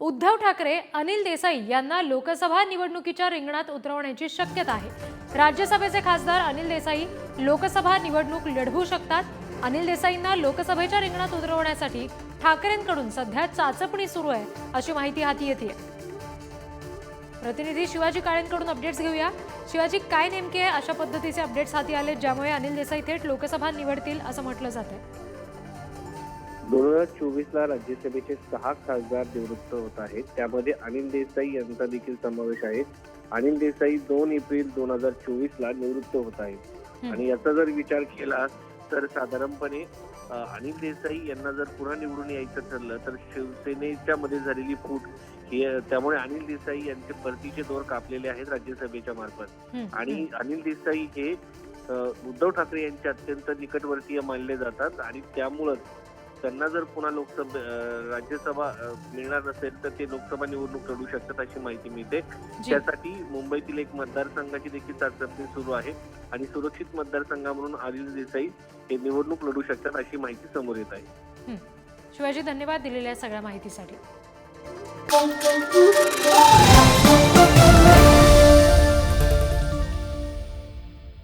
उद्धव ठाकरे अनिल देसाई यांना लोकसभा निवडणुकीच्या रिंगणात उतरवण्याची शक्यता आहे. राज्यसभेचे खासदार अनिल देसाई लोकसभा निवडणूक लढवू शकतात. अनिल देसाईंना लोकसभेच्या रिंगणात उतरवण्यासाठी ठाकरेंकडून सध्या चाचपणी सुरू आहे अशी माहिती हाती येते प्रतिनिधी शिवाजी काळेंकडून अपडेट्स घेऊया. शिवाजी काय नेमके अशा पद्धतीचे अपडेट्स हाती आले ज्यामुळे अनिल देसाई थेट लोकसभा निवडतील असं म्हटलं जात आहे दोन हजार चोवीस ला राज्यसभेचे सहा खासदार निवृत्त होत आहेत. त्यामध्ये अनिल देसाई यांचा देखील समावेश आहे. अनिल देसाई दोन एप्रिल दोन हजार चोवीस ला निवृत्त होत आहेत. आणि याचा जर विचार केला तर साधारणपणे अनिल देसाई यांना जर पुन्हा निवडून यायचं ठरलं तर शिवसेनेच्या मध्ये झालेली फूट ही त्यामुळे अनिल देसाई यांचे परतीचे दोर कापलेले आहेत राज्यसभेच्या मार्फत. आणि अनिल देसाई हे उद्धव ठाकरे यांचे अत्यंत निकटवर्तीय मानले जातात. आणि त्यामुळंच त्यांना जर पुन्हा लोकसभा राज्यसभा मिळणार नसेल तर ते लोकसभा निवडणूक लढू शकतात अशी माहिती मिळते. त्यासाठी मुंबईतील एक मतदारसंघाची देखील चाचपणी सुरू आहे आणि सुरक्षित मतदारसंघ म्हणून अनिल देसाई हे निवडणूक लढू शकतात अशी माहिती समोर येत आहे. शिवाजी धन्यवाद दिलेल्या सगळ्या माहितीसाठी.